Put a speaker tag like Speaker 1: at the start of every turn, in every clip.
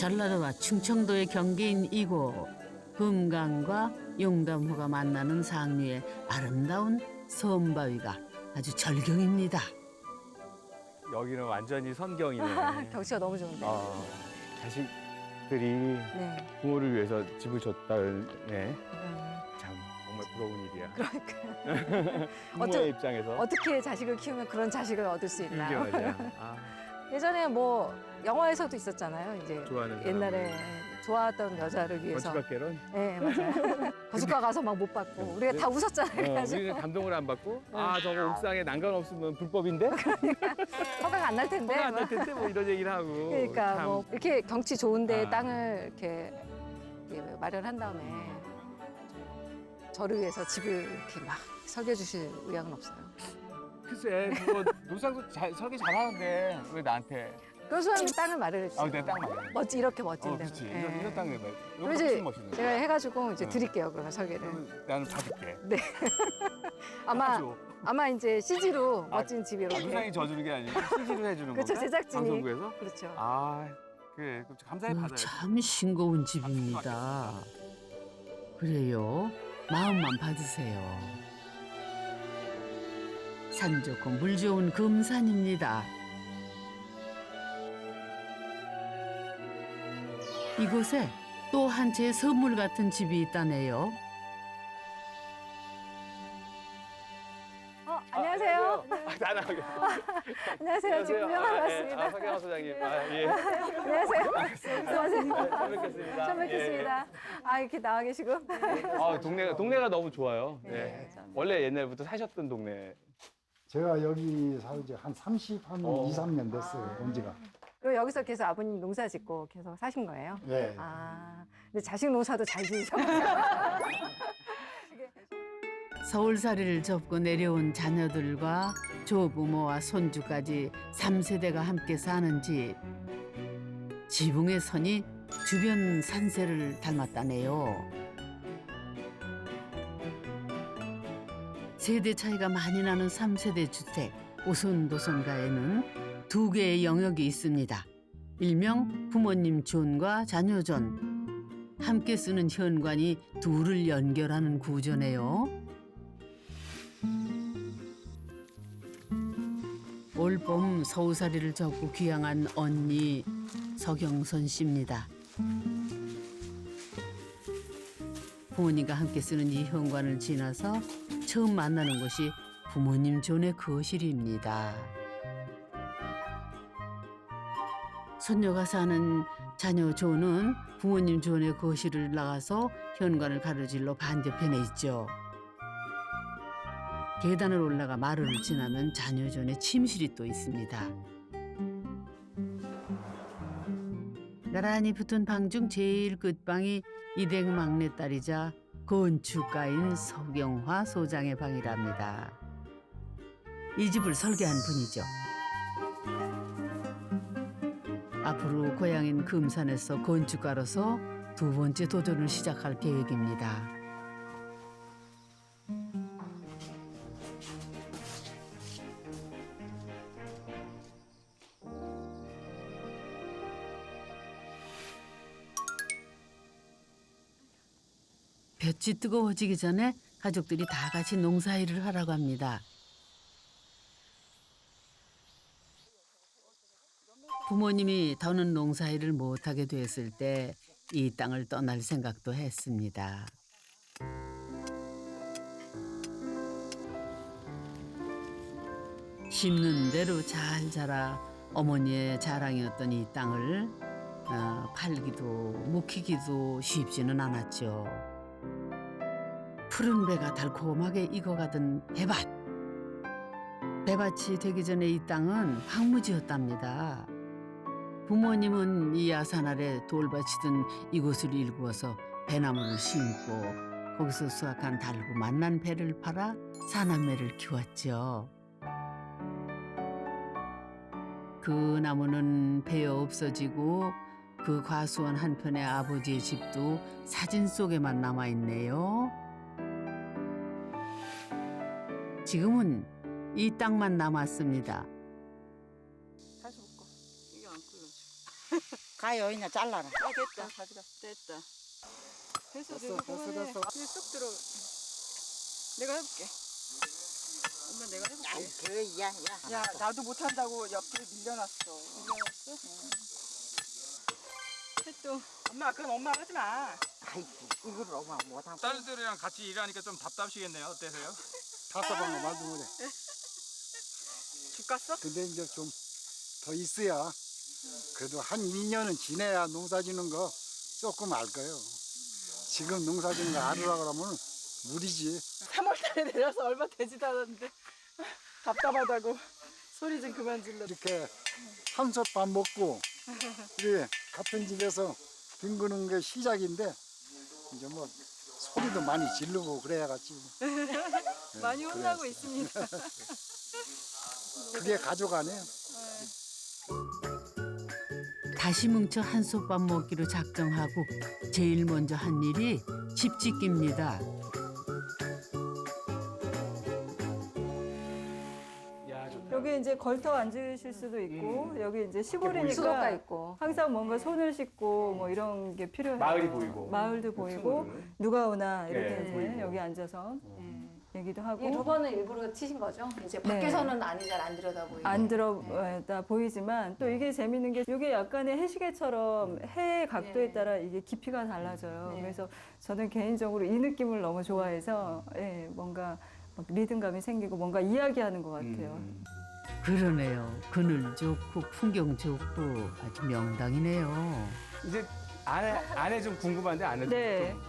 Speaker 1: 전라도와 충청도의 경계인 이곳 금강과 용담호가 만나는 상류의 아름다운 섬바위가 아주 절경입니다.
Speaker 2: 여기는 완전히 선경이네.
Speaker 3: 경치가 너무 좋은데.
Speaker 2: 아, 자식들이
Speaker 3: 네.
Speaker 2: 부모를 위해서 집을 줬다네.
Speaker 3: 음,
Speaker 2: 참 정말 부러운 일이야.
Speaker 3: 그러니까
Speaker 2: 부모의
Speaker 3: 어쩌-
Speaker 2: 입장에서
Speaker 3: 어떻게 자식을 키우면 그런 자식을 얻을 수 있나요?
Speaker 2: 맞아. 아,
Speaker 3: 예전에 뭐 영화에서도 있었잖아요. 이제
Speaker 2: 좋아하는
Speaker 3: 옛날에 좋아했던 여자를 위해서.
Speaker 2: 건축학 개론.
Speaker 3: 네 맞아요. 거주가 가서 막 못 받고 우리가 다 웃었잖아요.
Speaker 2: 어,
Speaker 3: 그래가지고
Speaker 2: 우리는 감동을 안 받고
Speaker 3: 네.
Speaker 2: 아 저거 옥상에 난간 없으면 불법인데
Speaker 3: 허가가 안 날 텐데.
Speaker 2: 허가 안날
Speaker 3: 막.
Speaker 2: 텐데 뭐 이런 얘기를 하고
Speaker 3: 그러니까
Speaker 2: 참.
Speaker 3: 뭐 이렇게 경치 좋은데
Speaker 2: 아.
Speaker 3: 땅을 이렇게, 이렇게 마련한 다음에 저를 위해서 집을 이렇게 막 설계 주실 의향은 없어요.
Speaker 2: 글쎄 그거 노상도 잘 설계 잘하는데 왜 나한테
Speaker 3: 교수님이 땅을 마련해 주세요.
Speaker 2: 아 내가 땅 말이야
Speaker 3: 멋지 이렇게 멋진
Speaker 2: 어
Speaker 3: 데로.
Speaker 2: 그렇지
Speaker 3: 예.
Speaker 2: 이런, 이런 땅 내가 이거. 훨씬 멋있는
Speaker 3: 제가 해가지고 이제
Speaker 2: 응.
Speaker 3: 드릴게요. 그러면 설계를.
Speaker 2: 나는 봐줄게
Speaker 3: 아마
Speaker 2: 해줘.
Speaker 3: 아마 이제 CG로
Speaker 2: 아,
Speaker 3: 멋진 집이
Speaker 2: 아,
Speaker 3: 이렇게.
Speaker 2: 노상이 져주는 게 아니고 CG로 해주는
Speaker 3: 그렇죠,
Speaker 2: 건가?
Speaker 3: 제작진이.
Speaker 2: 방송국에서
Speaker 3: 그렇죠.
Speaker 2: 아 그래 그럼 감사히
Speaker 1: 오,
Speaker 2: 받아야지
Speaker 1: 참 싱거운 집입니다. 그래요. 마음만 받으세요. 산 좋고 물 좋은 금산입니다. 이곳에 또 한 채의 선물 같은 집이 있다네요.
Speaker 3: 어, 안녕하세요.
Speaker 2: 아, 나나게
Speaker 3: 안녕하세요. 지금 구경하러
Speaker 2: 아,
Speaker 3: 왔습니다.
Speaker 2: 아, 소장님 아, 예.
Speaker 3: 안녕하세요. 안녕하세요.
Speaker 2: 잘 뵙겠습니다
Speaker 3: 처음 뵙겠습니다. 아 이렇게 나와 계시고.
Speaker 2: 예. 아 동네가 동네가 너무 좋아요 네.
Speaker 3: 네, 참.
Speaker 2: 원래 옛날부터 사셨던 동네
Speaker 4: 제가 여기 살은 지한 30, 한
Speaker 2: 어.
Speaker 4: 2, 3년 됐어요, 온 지가.
Speaker 3: 그리고 여기서 계속 아버님 농사 짓고 계속 사신 거예요?
Speaker 4: 네.
Speaker 3: 아, 근데 자식 농사도 잘 지으셨어요.
Speaker 1: 서울살이를 접고 내려온 자녀들과 조부모와 손주까지 삼세대가 함께 사는 집. 지붕의 선이 주변 산세를 닮았다네요. 세대 차이가 많이 나는 삼세대 주택 오손도손가에는 두 개의 영역이 있습니다. 일명 부모님 존과 자녀 존. 함께 쓰는 현관이 둘을 연결하는 구조네요. 올봄 서우살이를 접고 귀향한 언니 서경선 씨입니다. 부모님과 함께 쓰는 이 현관을 지나서 처음 만나는 곳이 부모님 존의 거실입니다. 손녀가 사는 자녀 존은 부모님 존의 거실을 나가서 현관을 가로질러 반대편에 있죠. 계단을 올라가 마루를 지나면 자녀 존의 침실이 또 있습니다. 나란히 붙은 방 중 제일 끝방이 이댁 막내딸이자 건축가인 서경화 소장의 방이랍니다. 이 집을 설계한 분이죠. 앞으로 고향인 금산에서 건축가로서 두 번째 도전을 시작할 계획입니다. 볕이 뜨거워지기 전에 가족들이 다 같이 농사일을 하라고 합니다. 부모님이 더는 농사일을 못하게 됐을 때 이 땅을 떠날 생각도 했습니다. 심는 대로 잘 자라 어머니의 자랑이었던 이 땅을 어, 팔기도 묵히기도 쉽지는 않았죠. 푸른 배가 달콤하게 익어가던 배밭. 배밭이 되기 전에 이 땅은 황무지였답니다. 부모님은 이 야산 아래 돌밭이던 이곳을 일구어서 배나무를 심고 거기서 수확한 달고 맛난 배를 팔아 사남매를 키웠죠. 그 나무는 베어 없어지고 그 과수원 한편의 아버지의 집도 사진 속에만 남아 있네요. 지금은 이 땅만 남았습니다.
Speaker 5: 가요 그냥 잘라라.
Speaker 6: 아 됐다 가져가 됐다 됐어 됐어
Speaker 4: 됐어, 됐어.
Speaker 6: 쏙 들어 내가 해볼게 엄마 내가 해볼게
Speaker 5: 그, 야, 야.
Speaker 6: 야 나도 못한다고 옆에 밀려놨어 밀려놨어? 해또 엄마 그건 엄마 하지 마
Speaker 5: 아이고, 이거를 엄마 못하고.
Speaker 2: 딸들이랑 같이 일하니까 좀 답답시겠네요. 어때서요?
Speaker 4: 답답한 거 말도 못해.
Speaker 6: 죽 갔어?
Speaker 4: 근데 이제 좀 더 있어야 그래도 한 2년은 지내야 농사 지는 거 조금 알 거예요. 지금 농사 지는 거 알으라 그러면 무리지.
Speaker 6: 3월달에 내려서 얼마 되지도 않았는데 답답하다고 소리 좀 그만 질러
Speaker 4: 이렇게 한솥밥 먹고 우리 같은 집에서 뒹구는 게 시작인데 이제 뭐 소리도 많이 지르고 그래야겠지. 네,
Speaker 6: 많이 혼나고
Speaker 4: 그래야지.
Speaker 6: 있습니다
Speaker 4: 그게 가족 아니에요?
Speaker 1: 다시 뭉쳐 한솥밥 먹기로 작정하고 제일 먼저 한 일이 집 짓기입니다.
Speaker 6: 여기 이제 걸터 앉으실 수도 있고 여기 이제 시골이니까
Speaker 3: 있고.
Speaker 6: 항상 뭔가 손을 씻고 뭐 이런 게 필요해요.
Speaker 2: 마을이 보이고.
Speaker 6: 마을도 보이고. 누가 오나 이렇게
Speaker 2: 네,
Speaker 6: 이제
Speaker 2: 보이고.
Speaker 6: 여기 앉아서 얘기도 하고
Speaker 3: 이 로버는 일부러 치신 거죠? 이제
Speaker 6: 네.
Speaker 3: 밖에서는 안이 잘 안 들여다 보이게.
Speaker 6: 안 들어다 보이지만 또 이게 재밌는 게 이게 약간의 해시계처럼 해 각도에
Speaker 3: 네.
Speaker 6: 따라 이게 깊이가 달라져요.
Speaker 3: 네.
Speaker 6: 그래서 저는 개인적으로 이 느낌을 너무 좋아해서 예, 뭔가 막 리듬감이 생기고 뭔가 이야기하는 것 같아요.
Speaker 2: 음.
Speaker 1: 그러네요. 그늘 좋고 풍경 좋고 아주 명당이네요.
Speaker 2: 이제 아내 아내 좀 궁금한데 아내
Speaker 6: 네.
Speaker 2: 좀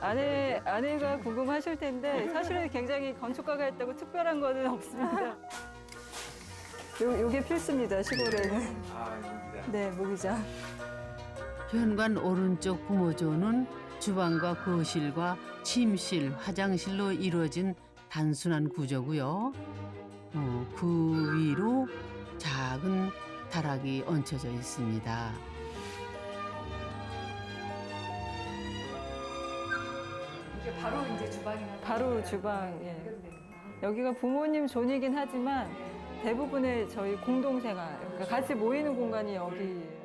Speaker 6: 아내 아내가 궁금하실 텐데 사실은 굉장히 건축가가 했다고 특별한 거는 없습니다. 요 요게 필수입니다 시골에는.
Speaker 2: 아, 이겁니다.
Speaker 6: 네 무기자.
Speaker 1: 현관 오른쪽 부모조는 주방과 거실과 침실, 화장실로 이루어진 단순한 구조고요. 어, 그 위로 작은 다락이 얹혀져 있습니다.
Speaker 3: 바로 이제 주방이나
Speaker 6: 바로 주방. 예. 여기가 부모님 존이긴 하지만 대부분의 저희 공동생활, 그러니까 같이 모이는 공간이 여기예요.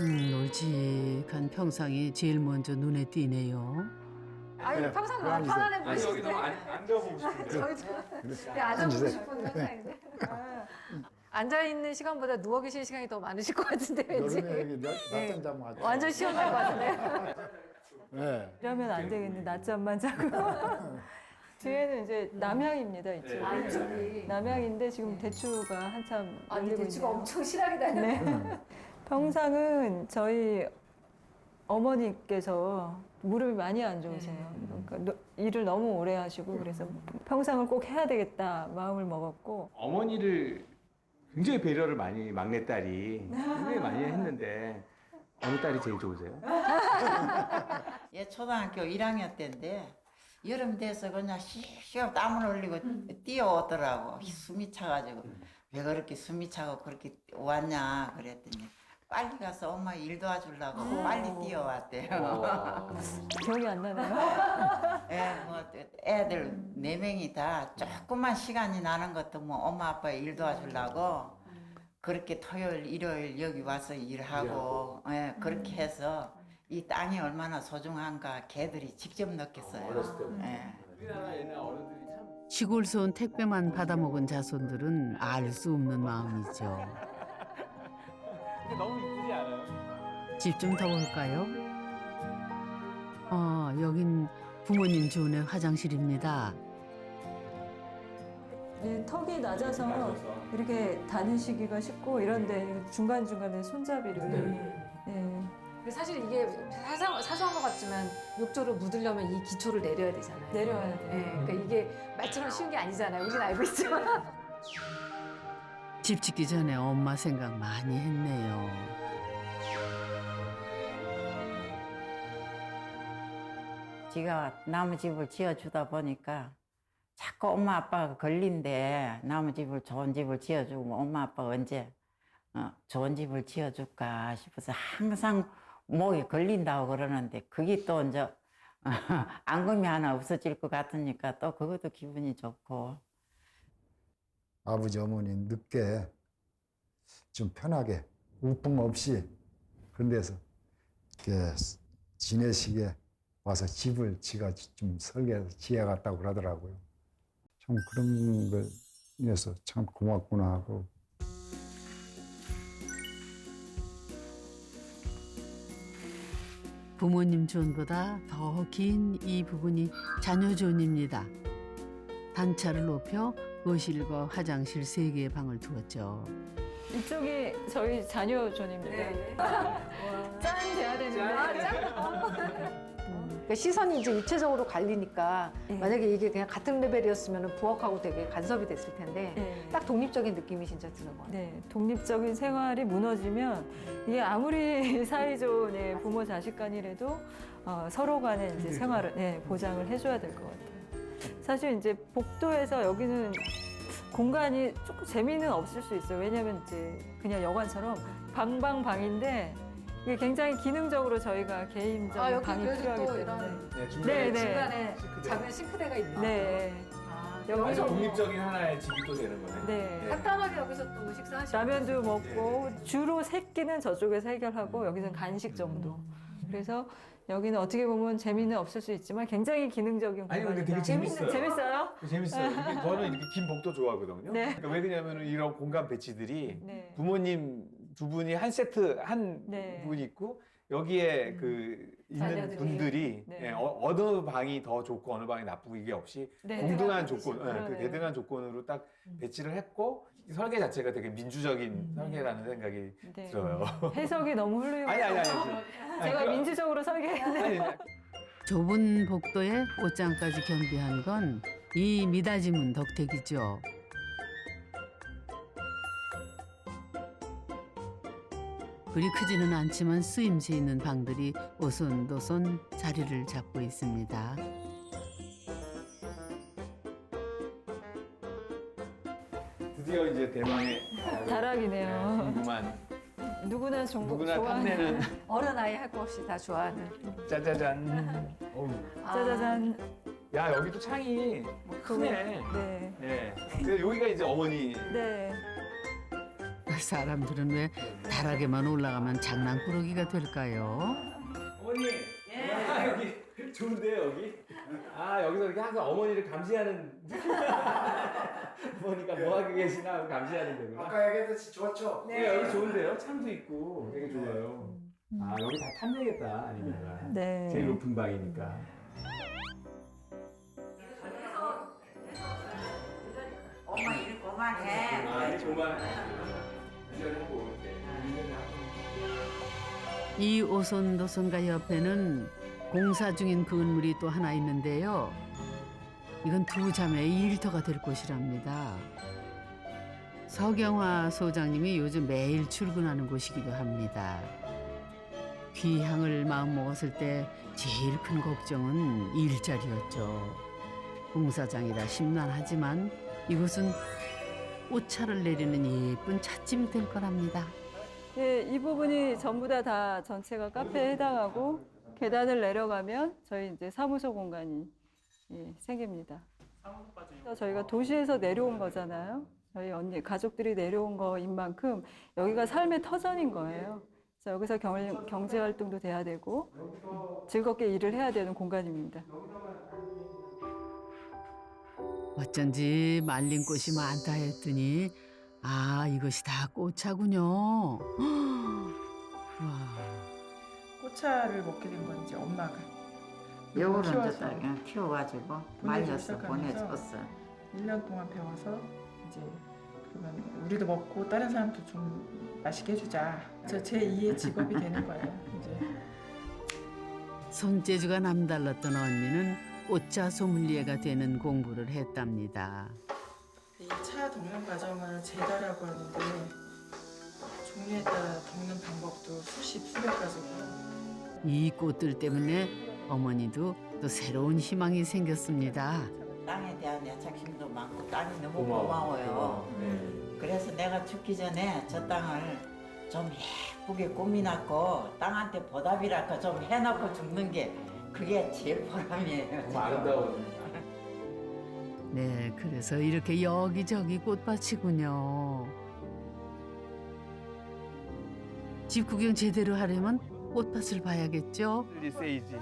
Speaker 1: 음, 널찍한 평상이 제일 먼저 눈에 띄네요.
Speaker 3: 아니
Speaker 4: 네,
Speaker 3: 평상 너무
Speaker 4: 이제-
Speaker 3: 편안해
Speaker 2: 아니
Speaker 3: 보이시는데.
Speaker 2: 여기 너무 안, 앉아보고 싶은데.
Speaker 3: 저희도 네, 앉아보고
Speaker 4: 앉으세요.
Speaker 3: 싶은 평상인데. 앉아 있는 시간보다 누워 계실 시간이 더 많으실 것 같은데 왠지.
Speaker 4: 여름에 여기 낮- 낮잠 자면 아주.
Speaker 3: 완전 시원할 것 같은데.
Speaker 4: 네.
Speaker 6: 이러면 안 되겠네. 낮잠만 자고. 뒤에는 이제 남향입니다, 이쪽.
Speaker 3: 아, 이쪽이.
Speaker 6: 남향인데 지금 대추가 한참
Speaker 3: 아니
Speaker 6: 열리고
Speaker 3: 대추가
Speaker 6: 있네요.
Speaker 3: 엄청 실하게 다녀.
Speaker 6: 네. 평상은 저희 어머니께서 무릎이 많이 안 좋으세요. 그러니까 노- 일을 너무 오래 하시고 그래서 평상을 꼭 해야 되겠다 마음을 먹었고
Speaker 2: 어머니를 굉장히 배려를 많이 막내딸이 굉장히 많이 했는데 어느 딸이 제일 좋으세요?
Speaker 5: 얘 초등학교 1학년 때인데 여름 돼서 그냥 시시업 땀을 흘리고 뛰어오더라고 숨이 차가지고 왜 그렇게 숨이 차고 그렇게 왔냐 그랬더니 빨리 가서 엄마 일 도와주려고 빨리 뛰어왔대요.
Speaker 6: 기억이 안 나네요.
Speaker 5: 예, 뭐 애들 네 명이 다 조금만 시간이 나는 것도 뭐 엄마 아빠 일 도와주려고 그렇게 토요일 일요일 여기 와서 일하고 예, 그렇게 해서 이 땅이 얼마나 소중한가 걔들이 직접 느꼈어요. 예.
Speaker 2: 우리나라 옛날 어른들이 참
Speaker 1: 시골서 온 택배만 받아먹은 자손들은 알 수 없는 마음이죠.
Speaker 2: 근데 너무 이쁘지 않아요?
Speaker 1: 집 좀 더 볼까요? 아, 여긴 부모님 존의 화장실입니다.
Speaker 6: 이 턱이 낮아서 이렇게 다니시기가 쉽고 이런데 중간 중간에 손잡이를 예.
Speaker 3: 근데 사실 이게 사상, 사소한 것 같지만 욕조를 묻으려면 이 기초를 내려야 되잖아요.
Speaker 6: 내려야 돼요.
Speaker 3: 네, 그러니까 이게 말처럼 쉬운 게 아니잖아요. 우리는 알고 있지만.
Speaker 1: 집 짓기 전에 엄마 생각 많이 했네요.
Speaker 5: 지가 나무 집을 지어주다 보니까 자꾸 엄마 아빠가 걸린대 나무 집을 좋은 집을 지어주고 엄마 아빠가 언제 어, 좋은 집을 지어줄까 싶어서 항상 목에 걸린다고 그러는데 그게 또 이제 앙금이 하나 없어질 것 같으니까 또 그것도 기분이 좋고
Speaker 4: 아버지 어머니 늦게 좀 편하게 우풍 없이 그런 데서 이렇게 지내시게 와서 집을 지가 좀 설계해서 지어갔다고 그러더라고요. 참 그런 걸 위해서 참 고맙구나 하고
Speaker 1: 부모님 존보다 더 긴 이 부분이 자녀 존입니다. 단차를 높여 거실과 화장실 세 개의 방을 두었죠.
Speaker 6: 이쪽이 저희 자녀 존입니다.
Speaker 3: 네.
Speaker 6: 짠 돼야 되는데.
Speaker 3: 그러니까 시선이 이제 입체적으로 갈리니까
Speaker 6: 예.
Speaker 3: 만약에 이게 그냥 같은 레벨이었으면 부엌하고 되게 간섭이 됐을 텐데
Speaker 6: 네.
Speaker 3: 딱 독립적인 느낌이 진짜 드는 것 같아요.
Speaker 6: 네, 독립적인 생활이 무너지면 이게 아무리 사이좋은 부모 자식 간이라도 어, 서로 간의 이제 생활을 네, 보장을 해줘야 될 것 같아요. 사실 이제 복도에서 여기는 공간이 조금 재미는 없을 수 있어요. 왜냐하면 이제 그냥 여관처럼 방방방인데 이게 굉장히 기능적으로 저희가 개인적인
Speaker 3: 아, 여기
Speaker 6: 방이
Speaker 3: 그래도
Speaker 6: 필요하기
Speaker 3: 또
Speaker 6: 때문에.
Speaker 3: 이런
Speaker 2: 네,
Speaker 6: 네,
Speaker 2: 중간에
Speaker 6: 네.
Speaker 3: 중간에
Speaker 2: 싱크대.
Speaker 3: 작은 싱크대가 있나?
Speaker 6: 네,
Speaker 3: 아,
Speaker 6: 여기서
Speaker 2: 아주
Speaker 3: 여기서
Speaker 2: 독립적인 하나의 집이 또 되는 거네.
Speaker 6: 네.
Speaker 3: 간단하게 여기서 또 식사하시고
Speaker 6: 라면도 먹고 주로 새끼는 저쪽에서 해결하고 여기는 간식 정도. 그래서 여기는 어떻게 보면 재미는 없을 수 있지만 굉장히 기능적인
Speaker 2: 아니, 근데
Speaker 6: 공간이다.
Speaker 2: 되게 재밌어요.
Speaker 6: 재밌어요?
Speaker 2: 재밌어요. 이게 저는 이렇게 긴 복도 좋아하거든요.
Speaker 6: 네.
Speaker 2: 그러니까 왜 그러냐면은 이런 공간 배치들이
Speaker 6: 네.
Speaker 2: 부모님 두 분이 한 세트 한
Speaker 6: 네.
Speaker 2: 분이 있고 여기에 그 있는
Speaker 3: 자녀들이.
Speaker 2: 분들이
Speaker 6: 네.
Speaker 2: 예, 어, 어느 방이 더 좋고 어느 방이 나쁘고 이게 없이
Speaker 6: 네.
Speaker 3: 대등한
Speaker 2: 조건, 예, 그
Speaker 6: 그러네요.
Speaker 2: 대등한 조건으로 딱 배치를 했고 이 설계 자체가 되게 민주적인
Speaker 6: 음.
Speaker 2: 설계라는 생각이
Speaker 6: 네.
Speaker 2: 들어요.
Speaker 6: 해석이 너무 훌륭해요.
Speaker 2: 아니 아니 아니.
Speaker 6: 제가
Speaker 2: 아니,
Speaker 6: 민주적으로 설계했는데.
Speaker 2: 아니,
Speaker 1: 좁은 복도에 옷장까지 겸비한 건 이 미닫이문 덕택이죠. 그리 크지는 않지만 쓰임새 있는 방들이 오손도손 자리를 잡고 있습니다.
Speaker 2: 드디어 이제 대망의
Speaker 6: 다락이네요.
Speaker 2: 궁금한
Speaker 6: 누구나 종
Speaker 2: 누구나
Speaker 6: 좋아하는.
Speaker 2: 탐내는
Speaker 3: 어느 나이 할 거 없이 다 좋아하는.
Speaker 2: 짜자잔. 어우.
Speaker 3: 아,
Speaker 6: 짜자잔.
Speaker 2: 야 여기도 창이 크네.
Speaker 6: 네.
Speaker 2: 네. 근데 여기가 이제 어머니.
Speaker 6: 네.
Speaker 1: 사람들은 왜 다락에만 올라가면 장난꾸러기가 될까요?
Speaker 2: 어머니. 아, 여기 좋은데 여기. 아 여기서 이렇게 항상 어머니를 감시하는. 어머니가 뭐 하고 계시나 하고 감시하는 데구나.
Speaker 4: 아까 얘기했듯이 좋죠.
Speaker 2: 네 여기 좋은데요. 창도 있고 되게 좋아요. 아 여기 다 탐내겠다 아니면.
Speaker 6: 네.
Speaker 2: 제일 높은 방이니까.
Speaker 5: 엄마 일 그만해.
Speaker 2: 아 정말. 이
Speaker 1: 오손 도손가 옆에는 공사 중인 건물이 또 하나 있는데요. 이건 두 자매의 일터가 될 곳이랍니다. 서경화 소장님이 요즘 매일 출근하는 곳이기도 합니다. 귀향을 마음먹었을 때 제일 큰 걱정은 일자리였죠. 공사장이라 심란하지만 이곳은 꽃차를 내리는 예쁜 찻집이 될 거랍니다.
Speaker 6: 예, 이 부분이 전부 다, 다 전체가 카페에 해당하고 계단을 내려가면 저희 이제 사무소 공간이 예, 생깁니다. 저희가 도시에서 내려온 거잖아요. 저희 언니 가족들이 내려온 거인 만큼 여기가 삶의 터전인 거예요. 그래서 여기서 경, 경제 활동도 돼야 되고 즐겁게 일을 해야 되는 공간입니다.
Speaker 1: 어쩐지 말린 꽃이 많다 했더니 아 이것이 다 꽃차군요. 와
Speaker 7: 꽃차를 먹게 된건 이제 엄마가
Speaker 5: 요거는
Speaker 7: 키워서
Speaker 5: 그냥 키워가지고
Speaker 7: 시작하면서
Speaker 5: 보내줬어.
Speaker 7: 1년 동안 배워서 이제 그러면 우리도 먹고 다른 사람도 좀 맛있게 해주자. 저 제 2의 직업이 되는 거예요. 이제
Speaker 1: 손재주가 남달랐던 언니는 옷자 소믈리에가 되는 공부를 했답니다.
Speaker 7: 이 차 덮는 과정은 제다라고 하는데 종류에 따라 덮는 방법도 수십 수백 가지고
Speaker 1: 이 꽃들 때문에 어머니도 또 새로운 희망이 생겼습니다.
Speaker 5: 땅에 대한 애착심도 많고 땅이 너무 고마워요.
Speaker 2: 네.
Speaker 5: 그래서 내가 죽기 전에 저 땅을 좀 예쁘게 꾸미놨고 땅한테 보답이랄까 좀 해놓고 죽는 게 그게 제일 보람이에요.
Speaker 2: 너무 아름다워.
Speaker 1: 네, 그래서 이렇게 여기저기 꽃밭이군요. 집 구경 제대로 하려면 꽃밭을 봐야겠죠.
Speaker 2: 세이지.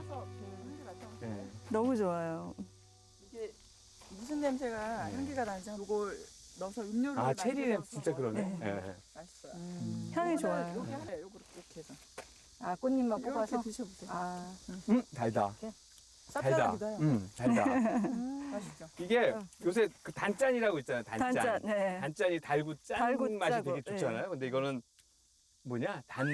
Speaker 2: 네.
Speaker 6: 너무 좋아요.
Speaker 7: 이게 무슨 냄새가
Speaker 2: 네.
Speaker 7: 향기가 나죠? 이걸 넣어서 음료를
Speaker 2: 아 체리 냄새
Speaker 7: 만들어서
Speaker 2: 진짜 그러네.
Speaker 6: 네.
Speaker 2: 예.
Speaker 7: 맛있어요.
Speaker 6: 향이 좋아요.
Speaker 7: 여기 하래 요거 이렇게 해서
Speaker 3: 아 꽃잎만
Speaker 7: 이렇게
Speaker 3: 뽑아서.
Speaker 7: 드셔보세요.
Speaker 3: 아
Speaker 2: 음 달다. 달다.
Speaker 7: 쌉싸름이다.
Speaker 2: 음 달다.
Speaker 7: 맛있죠.
Speaker 2: 이게 요새 그 단짠이라고 있잖아요. 단짠.
Speaker 6: 단짠. 네.
Speaker 2: 단짠이 달고 짠
Speaker 6: 달고
Speaker 2: 맛이
Speaker 6: 짜고,
Speaker 2: 되게 좋잖아요. 근데 이거는 뭐냐 단,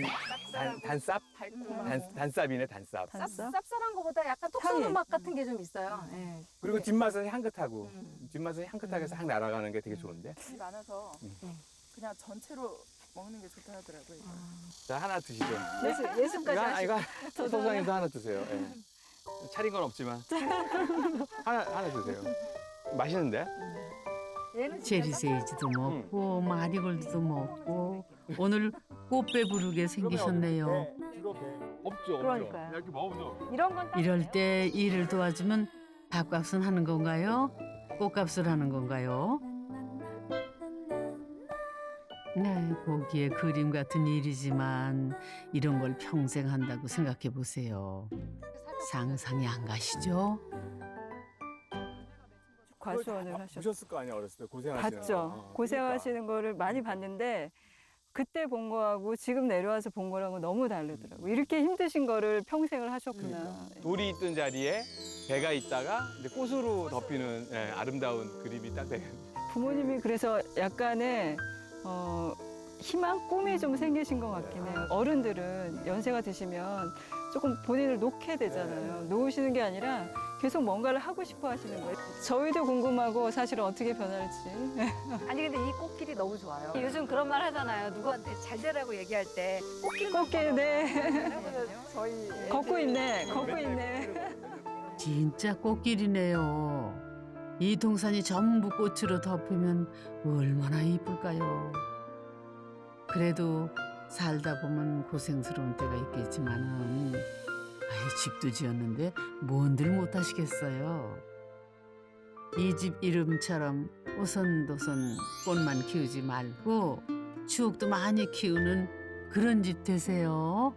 Speaker 2: 단 단쌉 단, 단쌉이네 단쌉.
Speaker 6: 단싸.
Speaker 3: 쌉쌀한 것보다 약간 톡
Speaker 6: 향이.
Speaker 3: 쏘는 맛 같은 게 좀 있어요. 예.
Speaker 2: 그리고 뒷맛은 향긋하고
Speaker 3: 음.
Speaker 2: 뒷맛은 향긋하게 싹 날아가는 게 되게 좋은데.
Speaker 7: 이 많아서
Speaker 2: 음.
Speaker 7: 그냥 전체로 먹는 게 좋다 하더라고요. 이거.
Speaker 2: 자 하나 드시죠.
Speaker 3: 예술 예술까지
Speaker 2: 이거, 하나-
Speaker 3: 하시.
Speaker 2: 이거 소장님도 하나 드세요. 예. 차린 건 없지만 하나 하나 드세요. 맛있는데?
Speaker 3: 얘는
Speaker 1: 제리세이지도 먹고 마리골드도 먹고 오늘 꽃배 부르게 생기셨네요.
Speaker 2: 없죠.
Speaker 3: 그러니까요.
Speaker 2: 이렇게 먹으면
Speaker 3: 이런 건 딱-
Speaker 1: 이럴 때 일을 도와주면 밥값은 하는 건가요? 꽃값을 하는 건가요? 네, 보기에 그림 같은 일이지만 이런 걸 평생 한다고 생각해 보세요. 상상이 안 가시죠?
Speaker 6: 과수원을 하셨어요.
Speaker 2: 보셨을 거 아니야 어렸을 때 고생하시는
Speaker 6: 봤죠.
Speaker 2: 거. 어,
Speaker 6: 고생하시는 거를 많이 봤는데 그때 본 거하고 지금 내려와서 본 거랑은 너무 다르더라고. 이렇게 힘드신 거를 평생을 하셨구나.
Speaker 2: 그러니까. 돌이 있던 자리에 배가 있다가 이제 꽃으로 덮이는 예, 아름다운 그림이 딱 되겠네.
Speaker 6: 부모님이 그래서 약간의 어, 희망, 꿈이 좀 생기신 것 같긴 해요. 어른들은 연세가 드시면 조금 본인을 놓게 되잖아요. 놓으시는 게 아니라 계속 뭔가를 하고 싶어 하시는 거예요. 저희도 궁금하고 사실은 어떻게 변할지.
Speaker 3: 아니 근데 이 꽃길이 너무 좋아요. 요즘 그런 말 하잖아요. 누구한테 잘 되라고 얘기할 때 꽃길만
Speaker 6: 꽃길, 네.
Speaker 7: 저희
Speaker 6: 걷고 있네, 걷고 있네.
Speaker 1: 진짜 꽃길이네요. 이 동산이 전부 꽃으로 덮이면 얼마나 이쁠까요? 그래도 살다 보면 고생스러운 때가 있겠지만은 아예 집도 지었는데 뭔들 못 하시겠어요. 이 집 이름처럼 오선도선 꽃만 키우지 말고 추억도 많이 키우는 그런 집 되세요.